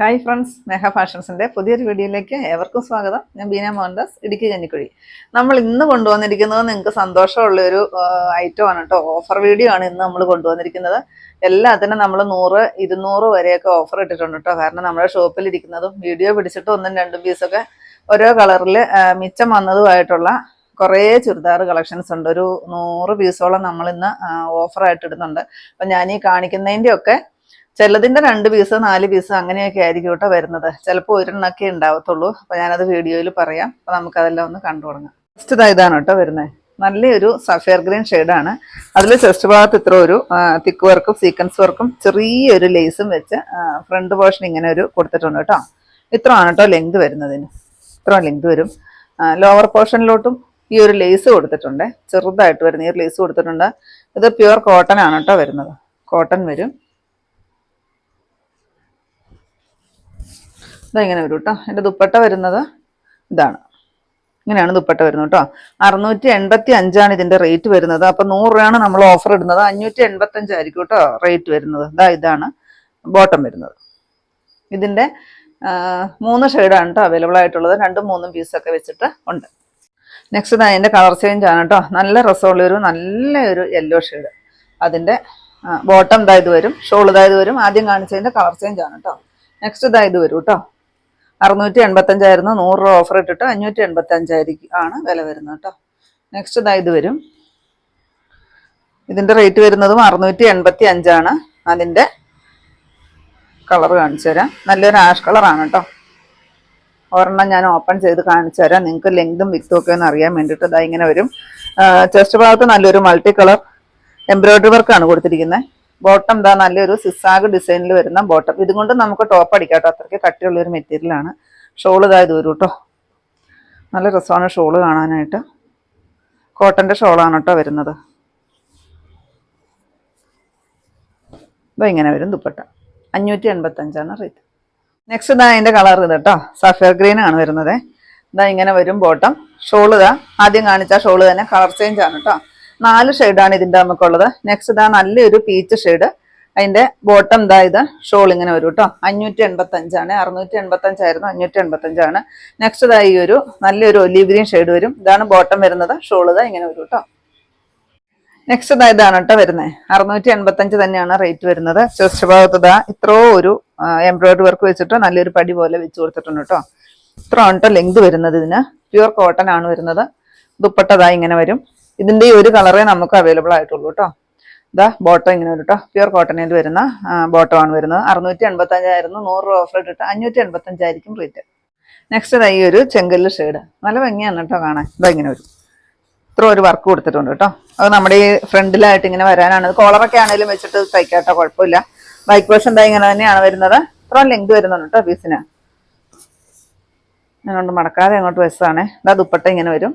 Hi friends സ്നേഹ ഫാഷൻസിന്റെ പുതിയൊരു വീഡിയോയിലേക്ക് ഏവർക്കും സ്വാഗതം. ഞാൻ ബീന മോഹൻദാസ് ഇടുക്കി കഞ്ഞിക്കുഴി. നമ്മൾ ഇന്ന് കൊണ്ടുവന്നിരിക്കുന്നത് നിങ്ങൾക്ക് സന്തോഷമുള്ള ഒരു ഐറ്റം ആണ് കേട്ടോ. ഓഫർ വീഡിയോ ആണ് ഇന്ന് നമ്മൾ കൊണ്ടുവന്നിരിക്കുന്നത്. എല്ലാത്തിനും നമ്മൾ നൂറ് ഇരുന്നൂറ് വരെയൊക്കെ ഓഫർ ഇട്ടിട്ടുണ്ട് കേട്ടോ. കാരണം നമ്മുടെ ഷോപ്പിൽ ഇരിക്കുന്നതും വീഡിയോ പിടിച്ചിട്ട് ഒന്നും രണ്ടും പീസൊക്കെ ഓരോ കളറിൽ മിച്ചം വന്നതുമായിട്ടുള്ള കുറേ ചുരിദാർ കളക്ഷൻസ് ഉണ്ട്. ഒരു നൂറ് പീസോളം നമ്മൾ ഇന്ന് ഓഫറായിട്ട് ഇടുന്നുണ്ട്. അപ്പം ഞാൻ ഈ കാണിക്കുന്നതിന്റെ ചിലതിന്റെ രണ്ട് പീസ് നാല് പീസ് അങ്ങനെയൊക്കെ ആയിരിക്കും കേട്ടോ വരുന്നത്. ചിലപ്പോൾ ഒരെണ്ണൊക്കെ ഉണ്ടാവത്തുള്ളൂ. അപ്പൊ ഞാനത് വീഡിയോയിൽ പറയാം. അപ്പൊ നമുക്കതെല്ലാം ഒന്ന് കണ്ടു തുടങ്ങാം. ഫസ്റ്റ് ഇതാ ഇതാണ് കേട്ടോ വരുന്നത് നല്ലൊരു സഫയർ ഗ്രീൻ ഷെയ്ഡാണ് അതിൽ ചെസ്റ്റ് ഭാഗത്ത് ഇത്ര ഒരു തിക്ക് വർക്കും സീക്വൻസ് വർക്കും ചെറിയൊരു ലേസും വെച്ച് ഫ്രണ്ട് പോർഷൻ ഇങ്ങനെ ഒരു കൊടുത്തിട്ടുണ്ട് കേട്ടോ. ഇത്രയാണ് കേട്ടോ ലെങ്ത് വരുന്നതിന്. ഇത്ര ലെങ്ത് വരും. ലോവർ പോർഷനിലോട്ടും ഈ ഒരു ലേസ് കൊടുത്തിട്ടുണ്ട്. ചെറുതായിട്ട് വരുന്ന ഈ ഒരു ലേസ് കൊടുത്തിട്ടുണ്ട്. ഇത് പ്യുവർ കോട്ടൺ ആണ് കേട്ടോ വരുന്നത്. കോട്ടൺ വരും. ഇതാ ഇങ്ങനെ വരും കേട്ടോ എന്റെ ദുപ്പട്ട വരുന്നത് ഇതാണ്. ഇങ്ങനെയാണ് ദുപ്പട്ട വരുന്നത് കേട്ടോ അറുന്നൂറ്റി എൺപത്തി അഞ്ചാണ് ഇതിന്റെ റേറ്റ് വരുന്നത്. അപ്പൊ നൂറ് രൂപയാണ് നമ്മൾ ഓഫർ ഇടുന്നത്. അഞ്ഞൂറ്റി എൺപത്തി അഞ്ചായിരിക്കും കേട്ടോ റേറ്റ് വരുന്നത്. ഇതാ ഇതാണ് ബോട്ടം വരുന്നത്. ഇതിന്റെ മൂന്ന് ഷെയ്ഡാണ് കേട്ടോ അവൈലബിൾ ആയിട്ടുള്ളത്. രണ്ടും മൂന്നും പീസൊക്കെ വെച്ചിട്ട് ഉണ്ട്. നെക്സ്റ്റ് ഇതാ അതിന്റെ കളർ ചേഞ്ച് ആണ് കേട്ടോ നല്ല രസമുള്ള ഒരു നല്ല ഒരു യെല്ലോ ഷെയ്ഡ് അതിന്റെ ബോട്ടം ഇതായത് വരും. ഷോൾ ഇതായത് വരും. ആദ്യം കാണിച്ചതിന്റെ കളർ ചേഞ്ച് ആണ് കേട്ടോ നെക്സ്റ്റ് ഇതായത് വരും കേട്ടോ അറുന്നൂറ്റി എൺപത്തഞ്ചായിരുന്നു നൂറ് രൂപ ഓഫർ ഇട്ടിട്ട് അഞ്ഞൂറ്റി എൺപത്തി അഞ്ചായിരിക്കും ആണ് വില വരുന്നത് കേട്ടോ. നെക്സ്റ്റ് ഇതാ ഇത് വരും. ഇതിന്റെ റേറ്റ് വരുന്നതും അറുന്നൂറ്റി എൺപത്തി അഞ്ചാണ് അതിന്റെ കളർ കാണിച്ചു തരാം. നല്ലൊരു ആഷ് കളറാണ് കേട്ടോ. ഒരെണ്ണം ഞാൻ ഓപ്പൺ ചെയ്ത് കാണിച്ചു തരാം. നിങ്ങൾക്ക് ലെങ്തും വിത്തും ഒക്കെ ഒന്ന് അറിയാൻ വേണ്ടിയിട്ട് ഇതാ ഇങ്ങനെ വരും. ചെസ്റ്റ് ഭാഗത്ത് നല്ലൊരു മൾട്ടി കളർ എംബ്രോയിഡറി വർക്കാണ് കൊടുത്തിരിക്കുന്നത് ബോട്ടം എന്താ നല്ലൊരു സിസാഗ് ഡിസൈനിൽ വരുന്ന ബോട്ടം. ഇതുകൊണ്ട് നമുക്ക് ടോപ്പ് അടിക്കാം കേട്ടോ. അത്രയ്ക്ക് കട്ടിയുള്ള ഒരു മെറ്റീരിയലാണ് ഷോൾ ഇതായത് വരും കേട്ടോ നല്ല രസമാണ് ഷോൾ കാണാനായിട്ട്. കോട്ടന്റെ ഷോളാണ് കേട്ടോ വരുന്നത്. ഇതാ ഇങ്ങനെ വരും ദുപ്പട്ട. അഞ്ഞൂറ്റി എൺപത്തഞ്ചാണ് റേറ്റ് നെക്സ്റ്റ് ഇതാ അതിന്റെ കളർ ഇത് കേട്ടോ സഫയർ ഗ്രീൻ ആണ് വരുന്നത്. ഇതാ ഇങ്ങനെ വരും ബോട്ടം. ഷോൾ ഇതാ ആദ്യം കാണിച്ച ഷോൾ തന്നെ കളർ ചേഞ്ച് ആണ് കേട്ടോ നാല് ഷെയ്ഡാണ് ഇതിന്റെ നമുക്കുള്ളത് നെക്സ്റ്റ് ഇതാ നല്ലൊരു പീച്ച് ഷെയ്ഡ് അതിന്റെ ബോട്ടം ഇതാ ഇത് ഷോൾ ഇങ്ങനെ വരും കേട്ടോ അഞ്ഞൂറ്റി എൺപത്തി അഞ്ചാണ് അറുന്നൂറ്റി എൺപത്തി അഞ്ചായിരുന്നു അഞ്ഞൂറ്റി എൺപത്തി അഞ്ചാണ് നെക്സ്റ്റ് ഇതാ ഈ ഒരു നല്ലൊരു ഒലീവ് ഗ്രീൻ ഷെയ്ഡ് വരും. ഇതാണ് ബോട്ടം വരുന്നത്. ഷോൾ ഇതാ ഇങ്ങനെ വരും കേട്ടോ നെക്സ്റ്റ് ഇതാ ഇതാണ് കേട്ടോ വരുന്നത്. അറുന്നൂറ്റി എൺപത്തി അഞ്ച് തന്നെയാണ് റേറ്റ് വരുന്നത്. ചെസ്റ്റ് ഭാഗത്ത് ഇതാ ഇത്രോ ഒരു എംബ്രോയിഡറി വർക്ക് വെച്ചിട്ട് നല്ലൊരു പടി പോലെ വെച്ച് കൊടുത്തിട്ടുണ്ട് കേട്ടോ ഇത്ര ആണ് കേട്ടോ ലെങ്ത് വരുന്നത് ഇതിന്. പ്യുവർ കോട്ടൺ ആണ് വരുന്നത്. ദുപ്പട്ട ഇതാ ഇങ്ങനെ വരും. ഇതിന്റെ ഈ ഒരു കളറേ നമുക്ക് അവൈലബിൾ ആയിട്ടുള്ളൂ കേട്ടോ ഇതാ ബോട്ടം ഇങ്ങനെ വരും കേട്ടോ പ്യുവർ കോട്ടണിൽ വരുന്ന ബോട്ടം ആണ് വരുന്നത്. അറുന്നൂറ്റി എൺപത്തി അഞ്ചായിരുന്നു നൂറ് രൂപ ഓഫർ ഇട്ടിട്ട് അഞ്ഞൂറ്റി എൺപത്തി അഞ്ചായിരിക്കും റേറ്റ് നെക്സ്റ്റ് ഈ ഒരു ചെങ്കല്ല് ഷെയ്ഡ് നല്ല ഭംഗിയാണ് കേട്ടോ കാണാൻ. ഇതാ ഇങ്ങനെ വരും. ഇത്ര ഒരു വർക്ക് കൊടുത്തിട്ടുണ്ട് കേട്ടോ അത് നമ്മുടെ ഈ ഫ്രണ്ടിലായിട്ട് ഇങ്ങനെ വരാനാണ്. കോളറൊക്കെ ആണെങ്കിലും വെച്ചിട്ട് തയ്ക്കാട്ടോ കുഴപ്പമില്ല. ബൈക്ക് വേഷൻ എന്താ ഇങ്ങനെ തന്നെയാണ് വരുന്നത്. ഇത്ര ലെങ്ത് വരുന്നുണ്ട് കേട്ടോ പീസിന് അങ്ങോട്ട് മടക്കാതെ അങ്ങോട്ട് വെസ്സാണേ ഇതാ ദുപ്പട്ട ഇങ്ങനെ വരും.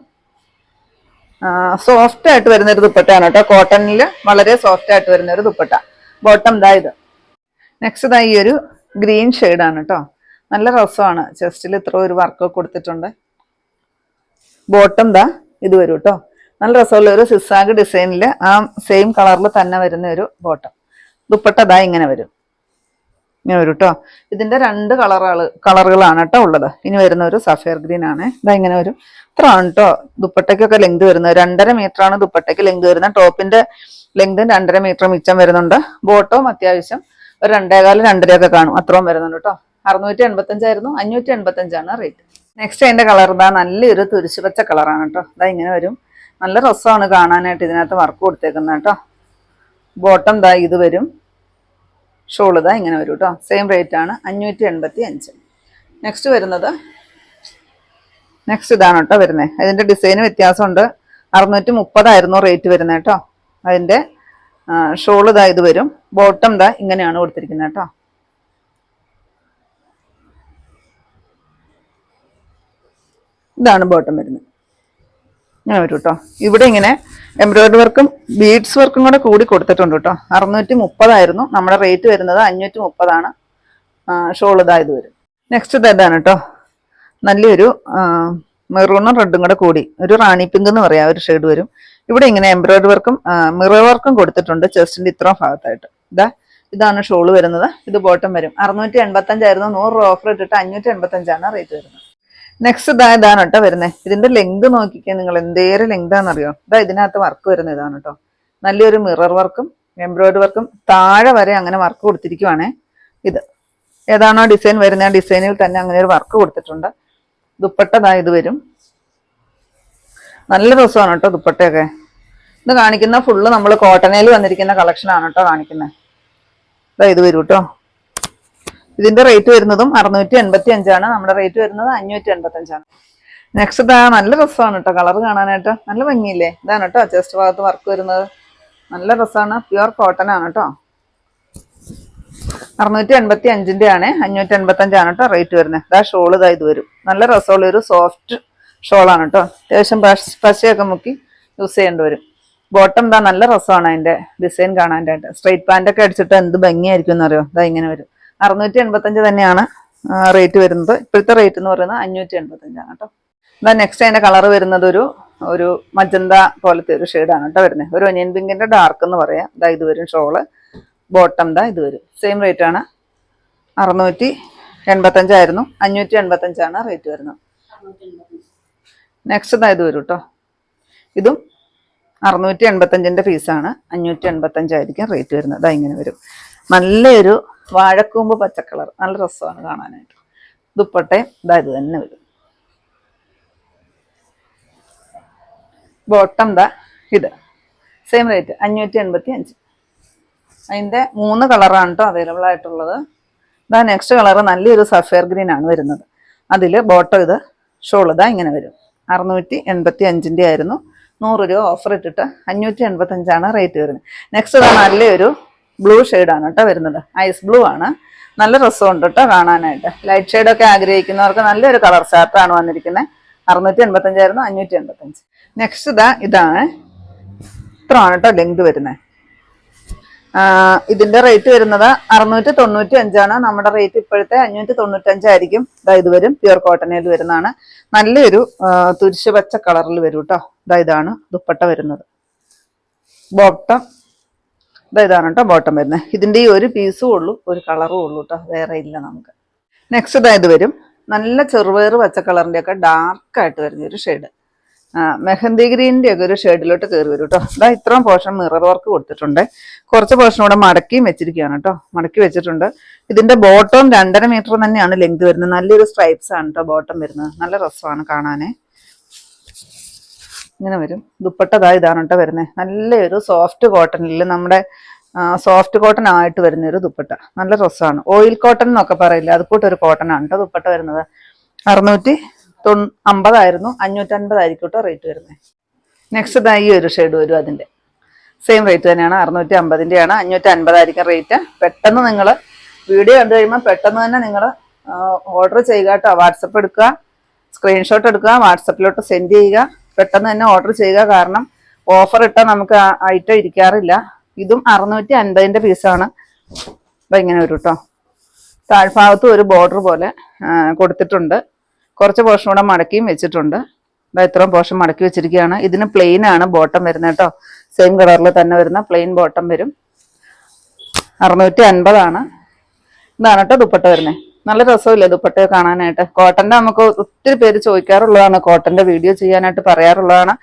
സോഫ്റ്റ് ആയിട്ട് വരുന്ന ഒരു ദുപ്പട്ടയാണ് കേട്ടോ. കോട്ടണിൽ വളരെ സോഫ്റ്റ് ആയിട്ട് വരുന്ന ഒരു ദുപ്പട്ട ബോട്ടം ഇതാ. ഇത് നെക്സ്റ്റ് ഈ ഒരു ഗ്രീൻ ആണ് കേട്ടോ. നല്ല രസമാണ്. ചെസ്റ്റിൽ ഇത്ര ഒരു വർക്ക് കൊടുത്തിട്ടുണ്ട്. ബോട്ടം ദാ ഇത് വരും കേട്ടോ. നല്ല രസമുള്ള ഒരു സിസാഗ് ഡിസൈനിൽ ആ സെയിം കളറിൽ തന്നെ വരുന്ന ഒരു ബോട്ടം ദുപ്പട്ട ദാ ഇങ്ങനെ വരും. ഇങ്ങനെ വരും കേട്ടോ ഇതിന്റെ രണ്ട് കളറുകൾ കളറുകളാണ് കേട്ടോ ഉള്ളത്. ഇനി വരുന്ന ഒരു സഫയർ ഗ്രീൻ ആണ്. ഇതാ ഇങ്ങനെ വരും. ഇത്ര ആണ് കേട്ടോ ദുപ്പട്ടയ്ക്കൊക്കെ ലെങ്ത് വരുന്നത്. രണ്ടര മീറ്റർ ആണ് ദുപ്പട്ടയ്ക്ക് ലെങ്ത് വരുന്നത്. ടോപ്പിന്റെ ലെങ്തും രണ്ടര മീറ്റർ മിച്ചം വരുന്നുണ്ട്. ബോട്ടവും അത്യാവശ്യം ഒരു രണ്ടേകാൽ രണ്ടരയൊക്കെ കാണും. അത്രയും വരുന്നുണ്ട് കേട്ടോ അറുന്നൂറ്റി എൺപത്തഞ്ചായിരുന്നു അഞ്ഞൂറ്റി എൺപത്തഞ്ചാണ് റേറ്റ് നെക്സ്റ്റ് അതിന്റെ കളർ ഇതാ നല്ലൊരു തുരിശു പച്ച കളറാണ് കേട്ടോ ഇതാ ഇങ്ങനെ വരും. നല്ല രസമാണ് കാണാനായിട്ട് ഇതിനകത്ത് വർക്ക് കൊടുത്തേക്കുന്നത് കേട്ടോ ബോട്ടം ദാ ഇത് വരും. ഷോൾ ഇതാ ഇങ്ങനെ വരും കേട്ടോ സെയിം റേറ്റ് ആണ് അഞ്ഞൂറ്റി എൺപത്തി അഞ്ച് നെക്സ്റ്റ് വരുന്നത് നെക്സ്റ്റ് ഇതാണ് കേട്ടോ വരുന്നത് അതിന്റെ ഡിസൈന് വ്യത്യാസമുണ്ട്. അറുന്നൂറ്റി മുപ്പതായിരുന്നു റേറ്റ് വരുന്നത് കേട്ടോ അതിന്റെ ഷോൾ ഇതാ ഇത് വരും. ബോട്ടം ദാ ഇങ്ങനെയാണ് കൊടുത്തിരിക്കുന്നത് കേട്ടോ ഇതാണ് ബോട്ടം വരുന്നത്. ഇങ്ങനെ വരും കേട്ടോ ഇവിടെ ഇങ്ങനെ എംബ്രോയിഡറി വർക്കും ബീഡ്സ് വർക്കും കൂടെ കൂടി കൊടുത്തിട്ടുണ്ട് കേട്ടോ. അറുന്നൂറ്റി മുപ്പതായിരുന്നു നമ്മുടെ റേറ്റ് വരുന്നത് അഞ്ഞൂറ്റി മുപ്പതാണ് ഷോൾ ഇതായത് വരും. നെക്സ്റ്റ് ഇത് ഇതാണ് കേട്ടോ. നല്ലൊരു മെറൂണും റെഡും കൂടെ കൂടി. ഒരു റാണി പിങ്ക് എന്ന് പറയാം ഒരു ഷെയ്ഡ് വരും. ഇവിടെ ഇങ്ങനെ എംബ്രോയിഡറി വർക്കും മിറർ വർക്കും കൊടുത്തിട്ടുണ്ട് ചെസ്റ്റിന്റെ ഇത്ര ഭാഗത്തായിട്ട്. ഇതാ ഇതാണ് ഷോൾ വരുന്നത്. ഇത് ബോട്ടം വരും. അറുന്നൂറ്റി എൺപത്തഞ്ചായിരുന്നു നൂറ് രൂപ ഓഫർ ഇട്ടിട്ട് അഞ്ഞൂറ്റി എൺപത്തഞ്ചാണ് റേറ്റ് വരുന്നത്. നെക്സ്റ്റ് ഇതാ ഇതാണ് കേട്ടോ വരുന്നത് ഇതിന്റെ ലെങ്ത് നോക്കിക്കാൻ നിങ്ങൾ എന്തേരം ലെങ്താണെന്നറിയോ ഇതാ ഇതിനകത്ത് വർക്ക് വരുന്ന ഇതാണ് കേട്ടോ. നല്ലൊരു മിറർ വർക്കും എംബ്രോയിഡറി വർക്കും താഴെ വരെ അങ്ങനെ വർക്ക് കൊടുത്തിരിക്കുവാണേ. ഇത് ഏതാണോ ഡിസൈൻ വരുന്നത് ആ ഡിസൈനിൽ തന്നെ അങ്ങനെ ഒരു വർക്ക് കൊടുത്തിട്ടുണ്ട്. ദുപ്പട്ടതാ ഇത് വരും. നല്ല രസമാണ് കേട്ടോ ദുപ്പട്ടയൊക്കെ. ഇത് കാണിക്കുന്ന ഫുള്ള് നമ്മൾ കോട്ടനയിൽ വന്നിരിക്കുന്ന കളക്ഷനാണ് കേട്ടോ കാണിക്കുന്നത് ഇതാ ഇത് വരും കേട്ടോ. ഇതിന്റെ റേറ്റ് വരുന്നതും അറുന്നൂറ്റി എൺപത്തി അഞ്ചാണ് നമ്മുടെ റേറ്റ് വരുന്നത് അഞ്ഞൂറ്റി എൺപത്തി അഞ്ചാണ് നെക്സ്റ്റ് ഇതാ നല്ല രസമാണ് കേട്ടോ കളർ കാണാനായിട്ട്. നല്ല ഭംഗിയില്ലേ? ഇതാണ് കേട്ടോ ചെസ്റ്റ് ഭാഗത്ത് വർക്ക് വരുന്നത്. നല്ല രസമാണ്. പ്യുവർ കോട്ടൺ ആണ് കേട്ടോ അറുന്നൂറ്റി എൺപത്തി അഞ്ചിന്റെ ആണ് അഞ്ഞൂറ്റി എൺപത്തി അഞ്ചാണ് കേട്ടോ റേറ്റ് വരുന്നത്. ഇതാ ഷോൾ ഇതാ ഇത് വരും. നല്ല രസമുള്ള ഒരു സോഫ്റ്റ് ഷോളാണ് കേട്ടോ അത്യാവശ്യം പശ- പശയൊക്കെ മുക്കി യൂസ് ചെയ്യേണ്ടി വരും. ബോട്ടം ഇതാ നല്ല രസമാണ് അതിന്റെ ഡിസൈൻ കാണാനായിട്ട്. സ്ട്രെയിറ്റ് പാന്റ് ഒക്കെ അടിച്ചിട്ട് എന്ത് ഭംഗിയായിരിക്കും എന്നറിയോ? ഇതാ ഇങ്ങനെ വരും. അറുന്നൂറ്റി എൺപത്തഞ്ച് തന്നെയാണ് റേറ്റ് വരുന്നത്. ഇപ്പോഴത്തെ റേറ്റ് എന്ന് പറയുന്നത് അഞ്ഞൂറ്റി എൺപത്തഞ്ചാണ് കേട്ടോ. ഇതാ നെക്സ്റ്റ് അതിന്റെ കളർ വരുന്നത് ഒരു ഒരു മജന്ത പോലത്തെ ഒരു ഷെയ്ഡാണ് കേട്ടോ വരുന്നത്. ഒരു ഒനിയൻ പിങ്കിന്റെ ഡാർക്ക് എന്ന് പറയാം. ഇതാ ഇത് വരും ഷോൾ ബോട്ടം ദാ ഇത് വരും. സെയിം റേറ്റ് ആണ്. അറുന്നൂറ്റി എൺപത്തഞ്ചായിരുന്നു അഞ്ഞൂറ്റി എൺപത്തഞ്ചാണ് റേറ്റ് വരുന്നത്. നെക്സ്റ്റ് ഇതാ ഇത് വരും കേട്ടോ. ഇതും അറുന്നൂറ്റി എൺപത്തഞ്ചിന്റെ പീസാണ് അഞ്ഞൂറ്റി എൺപത്തഞ്ചായിരിക്കും റേറ്റ് വരുന്നത്. ഇതാ ഇങ്ങനെ വരും. നല്ലൊരു വാഴക്കൂമ്പ് പച്ചക്കളർ കളർ. നല്ല രസമാണ് കാണാനായിട്ട്. ദുപ്പട്ടയും ഇതാ ഇത് തന്നെ വരും. ബോട്ടം ദാ ഇത്. സെയിം റേറ്റ് അഞ്ഞൂറ്റി എൺപത്തി അഞ്ച് അതിന്റെ മൂന്ന് കളറാണ് കേട്ടോ അവൈലബിൾ ആയിട്ടുള്ളത്. ഇതാ നെക്സ്റ്റ് കളർ നല്ലൊരു സഫയർ ഗ്രീൻ ആണ് വരുന്നത്. അതിൽ ബോട്ടം ഇത് ഷോൾ ഇതാ ഇങ്ങനെ വരും. അറുന്നൂറ്റി എൺപത്തി അഞ്ചിന്റെ ആയിരുന്നു. നൂറ് രൂപ ഓഫർ ഇട്ടിട്ട് അഞ്ഞൂറ്റി എൺപത്തഞ്ചാണ് റേറ്റ് വരുന്നത്. നെക്സ്റ്റ് ഇതാ നല്ലൊരു ബ്ലൂ ഷെയ്ഡാണ് കേട്ടോ വരുന്നത്. ഐസ് ബ്ലൂ ആണ്. നല്ല രസമുണ്ട് കേട്ടോ കാണാനായിട്ട്. ലൈറ്റ് ഷെയ്ഡൊക്കെ ആഗ്രഹിക്കുന്നവർക്ക് നല്ലൊരു കളർ ചാർട്ടാണ് വന്നിരിക്കുന്നത്. അറുന്നൂറ്റി എൺപത്തഞ്ചായിരുന്നു അഞ്ഞൂറ്റി എൺപത്തഞ്ച് നെക്സ്റ്റ് ഇതാ ഇതാണ്. ഇത്രയാണ് കേട്ടോ ലെങ്ത് വരുന്നത്. ഇതിന്റെ റേറ്റ് വരുന്നത് അറുന്നൂറ്റി തൊണ്ണൂറ്റി അഞ്ചാണ് നമ്മുടെ റേറ്റ് ഇപ്പോഴത്തെ അഞ്ഞൂറ്റി തൊണ്ണൂറ്റി അഞ്ചായിരിക്കും ഇതാ ഇത് വരും പ്യുർ കോട്ടണിൽ വരുന്നതാണ്. നല്ലൊരു തുരിശ് പച്ച കളറിൽ വരും കേട്ടോ. ഇതാ ഇതാണ് ദുപ്പട്ട വരുന്നത്. ബോട്ടം ഇതാ ഇതാണ് കേട്ടോ ബോട്ടം വരുന്നത് ഇതിന്റെ ഈ ഒരു പീസും ഉള്ളൂ ഒരു കളറും ഉള്ളൂ കേട്ടോ വേറെ ഇല്ല നമുക്ക്. നെക്സ്റ്റ് ഇതാ ഇത് വരും. നല്ല ചെറുപയർ പച്ച കളറിന്റെ ഒക്കെ ഡാർക്ക് ആയിട്ട് വരുന്ന ഒരു ഷെയ്ഡ് മെഹന്തി ഗ്രീനിന്റെ ഒക്കെ ഒരു ഷെയ്ഡിലോട്ട് കയറി വരും കേട്ടോ ഇതാ ഇത്രയും പോർഷൻ മിറർ വർക്ക് കൊടുത്തിട്ടുണ്ട്. കുറച്ച് പോർഷൻ കൂടെ മടക്കിയും വെച്ചിരിക്കുകയാണ് കേട്ടോ മടക്കി വെച്ചിട്ടുണ്ട്. ഇതിന്റെ ബോട്ടം രണ്ടര മീറ്റർ തന്നെയാണ് ലെങ്ത് വരുന്നത്. നല്ലൊരു സ്ട്രൈപ്സ് ആണ് കേട്ടോ ബോട്ടം വരുന്നത്. നല്ല രസമാണ് കാണാനേ. ഇങ്ങനെ വരും. ദുപ്പട്ടതാ ഇതാണ് കേട്ടോ വരുന്നത് നല്ലൊരു സോഫ്റ്റ് കോട്ടണിൽ നമ്മുടെ സോഫ്റ്റ് കോട്ടൺ ആയിട്ട് വരുന്ന ഒരു ദുപ്പട്ട. നല്ല രസമാണ് ഓയിൽ കോട്ടൺ എന്നൊക്കെ പറയില്ല? അത് കൂട്ടൊരു കോട്ടൺ ആണ് കേട്ടോ ദുപ്പട്ട വരുന്നത്. അറുന്നൂറ്റി തൊ അമ്പതായിരുന്നു. അഞ്ഞൂറ്റൻപതായിരിക്കും കേട്ടോ റേറ്റ് വരുന്നത് നെക്സ്റ്റ് ഈ ഒരു ഷെയ്ഡ് വരും അതിന്റെ സെയിം റേറ്റ് തന്നെയാണ്. അറുന്നൂറ്റി അമ്പതിന്റെയാണ് അഞ്ഞൂറ്റി അൻപതായിരിക്കും റേറ്റ് പെട്ടെന്ന് നിങ്ങൾ വീഡിയോ കണ്ടു കഴിയുമ്പോൾ പെട്ടെന്ന് തന്നെ നിങ്ങൾ ഓർഡർ ചെയ്യുക കേട്ടോ. വാട്സപ്പ് എടുക്കുക സ്ക്രീൻഷോട്ട് എടുക്കുക വാട്സപ്പിലോട്ട് സെൻഡ് ചെയ്യുക. പെട്ടെന്ന് തന്നെ ഓർഡർ ചെയ്യുക. കാരണം ഓഫർ ഇട്ടാൽ നമുക്ക് ഐറ്റം ഇരിക്കാറില്ല. ഇതും അറുന്നൂറ്റി അൻപതിന്റെ പീസാണ് അപ്പം ഇങ്ങനെ വരും കേട്ടോ താഴ്ഭാഗത്തും ഒരു ബോർഡർ പോലെ കൊടുത്തിട്ടുണ്ട്. കുറച്ച് പോർഷൻ കൂടെ മടക്കിയും വെച്ചിട്ടുണ്ട്. അപ്പം ഇത്രയും പോർഷൻ മടക്കി വെച്ചിരിക്കുകയാണ്. ഇതിന് പ്ലെയിൻ ആണ് ബോട്ടം വരുന്നത് കേട്ടോ സെയിം കളറിൽ തന്നെ വരുന്ന പ്ലെയിൻ ബോട്ടം വരും. അറുന്നൂറ്റി അൻപതാണ് ഇതാണ് കേട്ടോ ദുപ്പട്ട വരുന്നത് നല്ല രസമില്ലേ ദുപ്പട്ടയെ കാണാനായിട്ട്. കോട്ടന്റെ നമുക്ക് ഒത്തിരി പേര് ചോദിക്കാറുള്ളതാണ്. കോട്ടന്റെ വീഡിയോ ചെയ്യാനായിട്ട് പറയാറുള്ളതാണ്.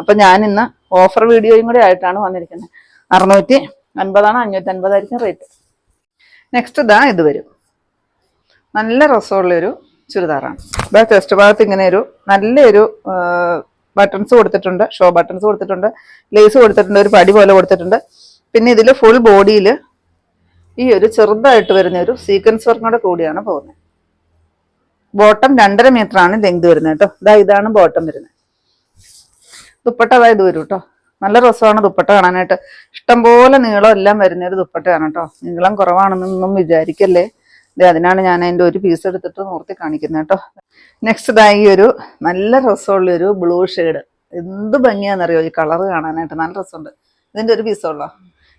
അപ്പൊ ഞാൻ ഇന്ന് ഓഫർ വീഡിയോയും കൂടി ആയിട്ടാണ് വന്നിരിക്കുന്നത്. അറുന്നൂറ്റി അൻപതാണ് അഞ്ഞൂറ്റി അൻപതായിരിക്കും റേറ്റ് നെക്സ്റ്റ് ഇതാ ഇത് വരും. നല്ല രസമുള്ളൊരു ചുരിദാറാണ്. ഇതാ ചെസ്റ്റ് ഭാഗത്ത് ഇങ്ങനെ ഒരു നല്ലൊരു ബട്ടൺസ് കൊടുത്തിട്ടുണ്ട്. ഷോ ബട്ടൺസ് കൊടുത്തിട്ടുണ്ട്. ലേസ് കൊടുത്തിട്ടുണ്ട്. ഒരു പടി പോലെ കൊടുത്തിട്ടുണ്ട്. പിന്നെ ഇതിൽ ഫുൾ ബോഡിയിൽ ഈ ഒരു ചെറുതായിട്ട് വരുന്ന ഒരു സീക്വൻസ് വർക്കിനോട് കൂടിയാണ് പോകുന്നത്. ബോട്ടം രണ്ടര മീറ്റർ ആണ് ലെങ്ത് വരുന്നത് കേട്ടോ. ഇതാ ഇതാണ് ബോട്ടം വരുന്നത്. ദുപ്പട്ട അതാ വരും കേട്ടോ. നല്ല രസമാണ് ദുപ്പട്ട കാണാനായിട്ട്. ഇഷ്ടംപോലെ നീളം എല്ലാം വരുന്ന ഒരു ദുപ്പട്ടയാണ് കേട്ടോ. നീളം കുറവാണെന്നൊന്നും വിചാരിക്കല്ലേ? ഇത് അതിനാണ് ഞാൻ അതിന്റെ ഒരു പീസ് എടുത്തിട്ട് നിർത്തി കാണിക്കുന്നത് കേട്ടോ. നെക്സ്റ്റ് ഇതാ ഈ ഒരു നല്ല രസമുള്ളൊരു ബ്ലൂ ഷെയ്ഡ് എന്ത് ഭംഗിയാണെന്നറിയോ? ഈ കളർ കാണാനായിട്ട് നല്ല രസമുണ്ട്. ഇതിന്റെ ഒരു പീസുള്ളോ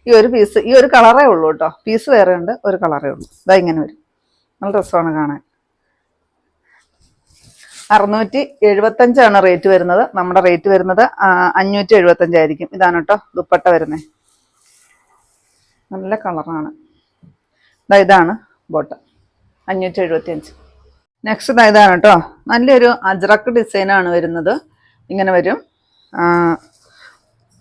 ഈ ഒരു പീസ് ഈ ഒരു കളറേ ഉള്ളൂ കേട്ടോ പീസ് വേറെ ഉണ്ട് ഒരു കളറേ ഉള്ളൂ. ഇതാ ഇങ്ങനെ വരും. നല്ല രസമാണ് കാണാൻ. അറുന്നൂറ്റി എഴുപത്തഞ്ചാണ് റേറ്റ് വരുന്നത്. നമ്മുടെ റേറ്റ് വരുന്നത് അഞ്ഞൂറ്റി എഴുപത്തഞ്ചായിരിക്കും ഇതാണ് കേട്ടോ ദുപ്പട്ട വരുന്നത് നല്ല കളറാണ് ഇതാ ഇതാണ് ബോട്ട് അഞ്ഞൂറ്റി എഴുപത്തി അഞ്ച് നെക്സ്റ്റ് ഇതാ ഇതാണ് കേട്ടോ നല്ലൊരു അജ്രക്ക് ഡിസൈനാണ് വരുന്നത്. ഇങ്ങനെ വരും.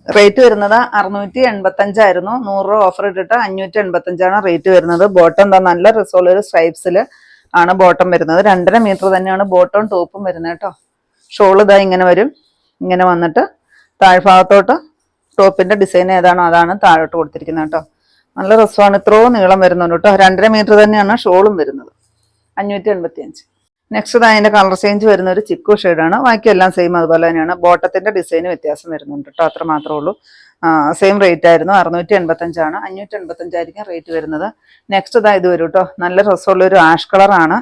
റേറ്റ് വരുന്നത് അറുന്നൂറ്റി എൺപത്തഞ്ചായിരുന്നു നൂറ് രൂപ ഓഫർ ഇട്ടിട്ട് അഞ്ഞൂറ്റി എൺപത്തഞ്ചാണ് റേറ്റ് വരുന്നത്. ബോട്ടം എന്താ? നല്ല റിസോൾ സ്ട്രൈപ്സിൽ ആണ് ബോട്ടം വരുന്നത്. രണ്ടര മീറ്റർ തന്നെയാണ് ബോട്ടവും ടോപ്പും വരുന്നത് കേട്ടോ. ഷോൾ ഇതാ ഇങ്ങനെ വരും. ഇങ്ങനെ വന്നിട്ട് താഴ്ഭാഗത്തോട്ട് ടോപ്പിന്റെ ഡിസൈൻ ഏതാണോ അതാണ് താഴോട്ട് കൊടുത്തിരിക്കുന്നത് കേട്ടോ. നല്ല രസമാണ്. ഇത്രയും നീളം വരുന്നുണ്ട് കേട്ടോ. രണ്ടര മീറ്റർ തന്നെയാണ് ഷോളും വരുന്നത്. അഞ്ഞൂറ്റി എൺപത്തി അഞ്ച് നെക്സ്റ്റ് അതിന്റെ കളർ ചേഞ്ച് വരുന്ന ഒരു ചിക്കു ഷെയ്ഡാണ് ബാക്കി എല്ലാം സെയിം അതുപോലെ തന്നെയാണ്. ബോട്ടത്തിന്റെ ഡിസൈൻ വ്യത്യാസം വരുന്നുണ്ട് കേട്ടോ അത്ര മാത്രമേ ഉള്ളൂ. സെയിം റേറ്റ് ആയിരുന്നു. അറുന്നൂറ്റി എൺപത്തഞ്ചാണ് അഞ്ഞൂറ്റി എൺപത്തഞ്ചായിരിക്കും റേറ്റ് വരുന്നത്. നെക്സ്റ്റ് ഇതാ ഇത് വരും കേട്ടോ നല്ല രസമുള്ള ഒരു ആഷ് കളറാണ്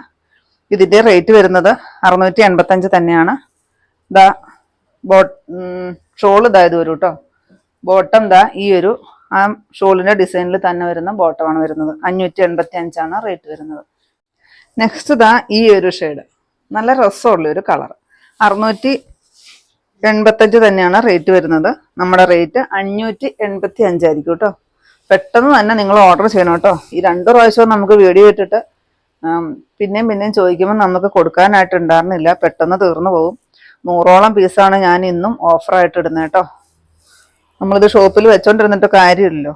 ഇതിന്റെ റേറ്റ് വരുന്നത് അറുന്നൂറ്റി എൺപത്തഞ്ച് തന്നെയാണ് ഇതാ ബോ ഷോൾ ഇതാ ഇത് വരും കേട്ടോ ബോട്ടം ദാ ഈ ഒരു ആ ഷോളിന്റെ ഡിസൈനിൽ തന്നെ വരുന്ന ബോട്ടമാണ് വരുന്നത്. അഞ്ഞൂറ്റി എൺപത്തി അഞ്ചാണ് റേറ്റ് വരുന്നത്. നെക്സ്റ്റ് ദാ ഈ ഒരു ഷെയ്ഡ് നല്ല രസമുള്ള ഒരു കളർ അറുന്നൂറ്റി എൺപത്തഞ്ച് തന്നെയാണ് റേറ്റ് വരുന്നത്. നമ്മുടെ റേറ്റ് അഞ്ഞൂറ്റി എൺപത്തി അഞ്ചായിരിക്കും കേട്ടോ പെട്ടെന്ന് തന്നെ നിങ്ങൾ ഓർഡർ ചെയ്യണം കേട്ടോ ഈ രണ്ട് പ്രാവശ്യവും നമുക്ക് വീഡിയോ ഇട്ടിട്ട് പിന്നെയും പിന്നെയും ചോദിക്കുമ്പോൾ നമുക്ക് കൊടുക്കാനായിട്ട് ഉണ്ടായിരുന്നില്ല. പെട്ടെന്ന് തീർന്നു പോകും. നൂറോളം പീസാണ് ഞാൻ ഇന്നും ഓഫറായിട്ട് ഇടുന്നത് കേട്ടോ നമ്മളിത് ഷോപ്പിൽ വെച്ചോണ്ടിരുന്നിട്ട് കാര്യമില്ലല്ലോ.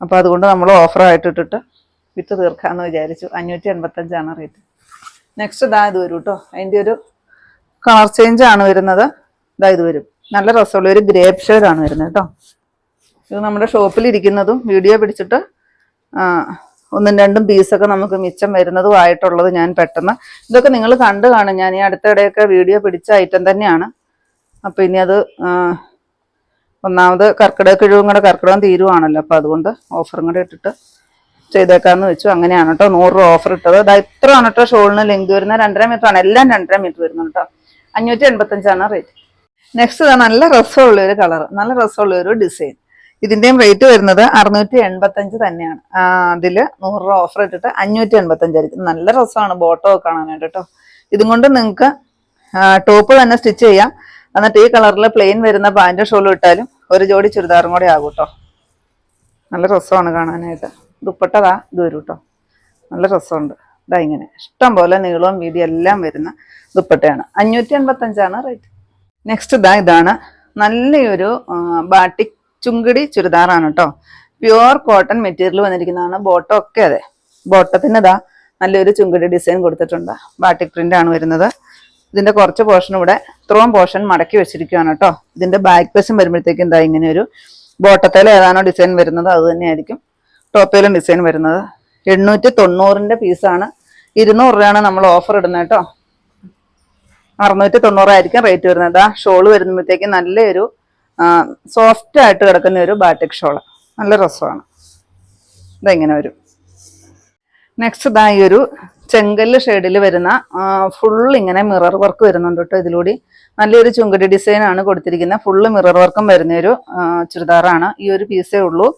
അപ്പോൾ അതുകൊണ്ട് നമ്മൾ ഓഫറായിട്ട് ഇട്ടിട്ട് വിറ്റ് തീർക്കാമെന്ന് വിചാരിച്ചു. അഞ്ഞൂറ്റി എൺപത്തഞ്ചാണ് റേറ്റ് നെക്സ്റ്റ് ഇതാ ഇത് വരും കേട്ടോ അതിന്റെ ഒരു കളർ ചേഞ്ച് ആണ് വരുന്നത്. ഇതാ ഇത് വരും. നല്ല രസമുള്ള ഒരു ഗ്രേപ്പ് ഷെയ്ഡാണ് വരുന്നത് കേട്ടോ ഇത് നമ്മുടെ ഷോപ്പിൽ ഇരിക്കുന്നതും വീഡിയോ പിടിച്ചിട്ട് ഒന്നും രണ്ടും പീസൊക്കെ നമുക്ക് മിച്ചം വരുന്നതും ആയിട്ടുള്ളത് ഞാൻ പെട്ടെന്ന്. ഇതൊക്കെ നിങ്ങൾ കണ്ടു കാണും. ഞാൻ ഈ അടുത്തിടെയൊക്കെ വീഡിയോ പിടിച്ച ഐറ്റം തന്നെയാണ്. അപ്പോൾ ഇനി അത് ഒന്നാമത് കർക്കിടക കിഴിവും കൂടെ കർക്കിടകം തീരുവാണല്ലോ. അപ്പോൾ അതുകൊണ്ട് ഓഫറും കൂടെ ഇട്ടിട്ട് ചെയ്തേക്കാന്ന് വെച്ചു. അങ്ങനെയാണ് കേട്ടോ നൂറ് രൂപ ഓഫർ ഇട്ടത്. ഇതാ ഇത്രയാണ് കേട്ടോ ഷോളിന് ലെങ്ത് വരുന്നത്. രണ്ടര മീറ്റർ ആണ്. എല്ലാം രണ്ടര മീറ്റർ വരുന്നു കേട്ടോ അഞ്ഞൂറ്റി എൺപത്തഞ്ചാണ് റേറ്റ് നെക്സ്റ്റ് നല്ല രസമുള്ള ഒരു കളർ നല്ല രസമുള്ള ഒരു ഡിസൈൻ ഇതിന്റെയും റേറ്റ് വരുന്നത് അറുന്നൂറ്റി എൺപത്തഞ്ച് തന്നെയാണ്. ആ, അതിൽ നൂറ് രൂപ ഓഫർ ഇട്ടിട്ട് അഞ്ഞൂറ്റി എൺപത്തഞ്ചായിരിക്കും നല്ല രസമാണ് ബോട്ടോ കാണാനായിട്ട് കേട്ടോ ഇതും കൊണ്ട് നിങ്ങൾക്ക് ടോപ്പ് തന്നെ സ്റ്റിച്ച് ചെയ്യാം. എന്നിട്ട് ഈ കളറിൽ പ്ലെയിൻ വരുന്ന പാന്റ് ഷോളും ഇട്ടാലും ഒരു ജോഡി ചുരിദാറും കൂടെ ആകും കേട്ടോ നല്ല രസമാണ് കാണാനായിട്ട്. ദുപ്പട്ടതാ ഇത് കേട്ടോ നല്ല രസമുണ്ട്. ഇതാ ഇങ്ങനെ. ഇഷ്ടം പോലെ നീളവും വീതിയും എല്ലാം വരുന്ന ദുപ്പട്ടയാണ്. അഞ്ഞൂറ്റി എൺപത്തഞ്ചാണ് റേറ്റ്. നെക്സ്റ്റ് ഇതാ ഇതാണ്. നല്ലൊരു ബാട്ടിക് ചുങ്കിടി ചുരിദാറാണ് കേട്ടോ പ്യുവർ കോട്ടൺ മെറ്റീരിയൽ വന്നിരിക്കുന്നതാണ്. ബോട്ടം ഒക്കെ അതെ. ബോട്ടത്തിന് ഇതാ നല്ലൊരു ചുങ്കിടി ഡിസൈൻ കൊടുത്തിട്ടുണ്ട്. ബാട്ടിക് പ്രിന്റ് ആണ് വരുന്നത്. ഇതിന്റെ കുറച്ച് പോർഷൻ ഇവിടെ ഇത്രയും പോർഷൻ മടക്കി വെച്ചിരിക്കുകയാണ് കേട്ടോ ഇതിന്റെ ബാക്ക് വശം വരുമ്പോഴത്തേക്കും എന്താ ഇങ്ങനെ ഒരു ബോട്ടത്തിൽ ഏതാണോ ഡിസൈൻ വരുന്നത് അത് തന്നെയായിരിക്കും. ടോപ്പിലും ഡിസൈൻ വരുന്നത്. എണ്ണൂറ്റി തൊണ്ണൂറിന്റെ പീസാണ് ഇരുന്നൂറ് രൂപയാണ് നമ്മൾ ഓഫർ ഇടുന്നത് കേട്ടോ. അറുന്നൂറ്റി തൊണ്ണൂറായിരിക്കും റേറ്റ് വരുന്നത്. ആ ഷോൾ വരുമ്പോഴത്തേക്ക് നല്ലൊരു സോഫ്റ്റ് ആയിട്ട് കിടക്കുന്ന ഒരു ബാറ്റിക് ഷോൾ നല്ല രസമാണ്. ഇതെങ്ങനെ വരും? നെക്സ്റ്റ് ഇതാ ഈ ഒരു ചെങ്കല്ല് ഷെയ്ഡിൽ വരുന്ന ഫുൾ ഇങ്ങനെ മിറർ വർക്ക് വരുന്നുണ്ട് കേട്ടോ ഇതിലൂടെ. നല്ലൊരു ചുങ്കടി ഡിസൈനാണ് കൊടുത്തിരിക്കുന്നത്. ഫുള്ള് മിറർ വർക്കും വരുന്ന ഒരു ചുരിദാറാണ്. ഈ ഒരു പീസേ ഉള്ളൂ.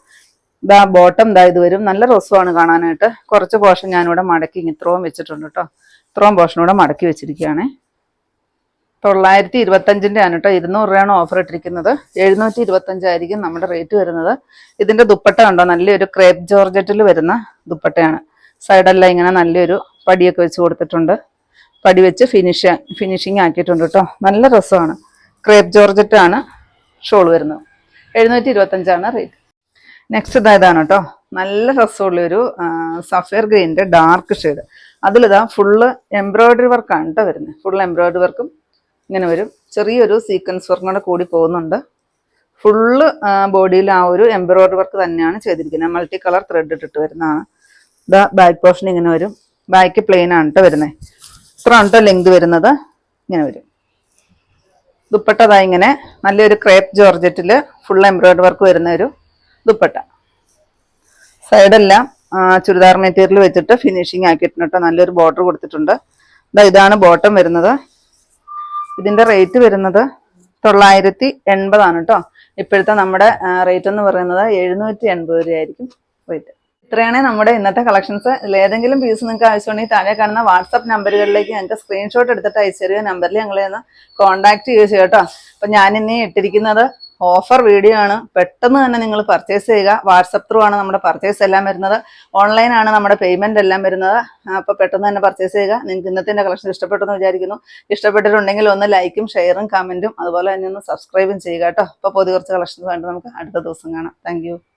ഇതാ ബോട്ടം ഇതാ ഇത് വരും. നല്ല രസമാണ് കാണാനായിട്ട്. കുറച്ച് പോർഷൻ ഞാനിവിടെ മടക്കി ഇത്രയും വെച്ചിട്ടുണ്ട് കേട്ടോ ഇത്രയും പോർഷൻ ഇവിടെ മടക്കി വെച്ചിരിക്കുകയാണേ. തൊള്ളായിരത്തി ഇരുപത്തഞ്ചിന്റെ ആണ് കേട്ടോ ഇരുന്നൂറ് രൂപയാണ് ഓഫർ ഇട്ടിരിക്കുന്നത്. എഴുന്നൂറ്റി ഇരുപത്തഞ്ചായിരിക്കും നമ്മുടെ റേറ്റ് വരുന്നത്. ഇതിന്റെ ദുപ്പട്ട കണ്ടോ? നല്ലൊരു ക്രേപ്പ് ജോർജറ്റിൽ വരുന്ന ദുപ്പട്ടയാണ്. സൈഡെല്ലാം ഇങ്ങനെ നല്ലൊരു പടിയൊക്കെ വെച്ച് കൊടുത്തിട്ടുണ്ട്. പടി വെച്ച് ഫിനിഷ് ഫിനിഷിങ് ആക്കിയിട്ടുണ്ട് കേട്ടോ നല്ല രസമാണ്. ക്രേപ്പ് ജോർജറ്റാണ് ഷോൾ വരുന്നത്. എഴുന്നൂറ്റി ഇരുപത്തഞ്ചാണ് റേറ്റ് നെക്സ്റ്റ് ഇതാ ഇതാണ് കേട്ടോ. നല്ല രസമുള്ളൊരു സഫയർ ഗ്രീനിന്റെ ഡാർക്ക് ഷെയ്ഡ് അതിലിതാ ഫുള്ള് എംബ്രോയിഡറി വർക്കാണ് കേട്ടോ വരുന്നത്. ഫുൾ എംബ്രോയ്ഡറി വർക്കും ഇങ്ങനെ വരും. ചെറിയൊരു സീക്വൻസ് വർക്കും കൂടെ കൂടി പോകുന്നുണ്ട്. ഫുള്ള് ബോഡിയിൽ ആ ഒരു എംബ്രോയ്ഡറി വർക്ക് തന്നെയാണ് ചെയ്തിരിക്കുന്നത്. മൾട്ടി കളർ ത്രെഡ് ഇട്ടിട്ട് വരുന്നതാണ്. ഇതാ ബാക്ക് പോർഷൻ ഇങ്ങനെ വരും. ബാക്ക് പ്ലെയിൻ ആണ് കേട്ടോ വരുന്നത് ഇത്ര ആണ് കേട്ടോ ലെങ്ത് വരുന്നത്. ഇങ്ങനെ വരും. ദുപ്പട്ടതായി ഇങ്ങനെ നല്ലൊരു ക്രേപ്പ് ജോർജറ്റിൽ ഫുൾ എംബ്രോയ്ഡറി വർക്ക് വരുന്ന ഒരു ദുപ്പട്ട. സൈഡെല്ലാം ചുരിദാർ മെറ്റീരിയൽ വെച്ചിട്ട് ഫിനിഷിങ് ആക്കിയിട്ടുണ്ട് കേട്ടോ. നല്ലൊരു ബോർഡർ കൊടുത്തിട്ടുണ്ട്. ഇതാ ഇതാണ് ബോട്ടം വരുന്നത്. ഇതിന്റെ റേറ്റ് വരുന്നത് തൊള്ളായിരത്തി എൺപതാണ് കേട്ടോ. ഇപ്പോഴത്തെ നമ്മുടെ റേറ്റ് എന്ന് പറയുന്നത് എഴുന്നൂറ്റി എൺപത് രൂപയായിരിക്കും റേറ്റ് ഇത്രയാണ് നമ്മുടെ ഇന്നത്തെ കളക്ഷൻസ് ഏതെങ്കിലും പീസ് നിങ്ങൾക്ക് ആവശ്യമുണ്ടെങ്കിൽ താഴെ കാണുന്ന വാട്സപ്പ് നമ്പറുകളിലേക്ക് ഞങ്ങൾക്ക് സ്ക്രീൻഷോട്ട് എടുത്തിട്ട് അയച്ചു തരിക നമ്പറിൽ ഞങ്ങളെ ഒന്ന് കോൺടാക്ട് ചെയ്യുക കേട്ടോ. അപ്പൊ ഞാൻ ഇനി ഇട്ടിരിക്കുന്നത് ഓഫർ വീഡിയോ ആണ്. പെട്ടെന്ന് തന്നെ നിങ്ങൾ പർച്ചേസ് ചെയ്യുക. വാട്സപ്പ് ത്രൂ ആണ് നമ്മുടെ പർച്ചേസ് എല്ലാം വരുന്നത്. ഓൺലൈൻ ആണ് നമ്മുടെ പേയ്മെന്റ് എല്ലാം വരുന്നത്. അപ്പോൾ പെട്ടെന്ന് തന്നെ പർച്ചേസ് ചെയ്യുക. നിങ്ങൾക്ക് ഇന്നത്തെ കളക്ഷൻ ഇഷ്ടപ്പെട്ടു എന്ന് വിചാരിക്കുന്നു. ഇഷ്ടപ്പെട്ടിട്ടുണ്ടെങ്കിൽ ഒന്ന് ലൈക്കും ഷെയറും കമന്റും അതുപോലെ തന്നെ ഒന്ന് സബ്സ്ക്രൈബും ചെയ്യുക കേട്ടോ. അപ്പോൾ പുതിയ കുറച്ച് കളക്ഷൻസ് വേണ്ടി. നമുക്ക് അടുത്ത ദിവസം കാണാം. താങ്ക്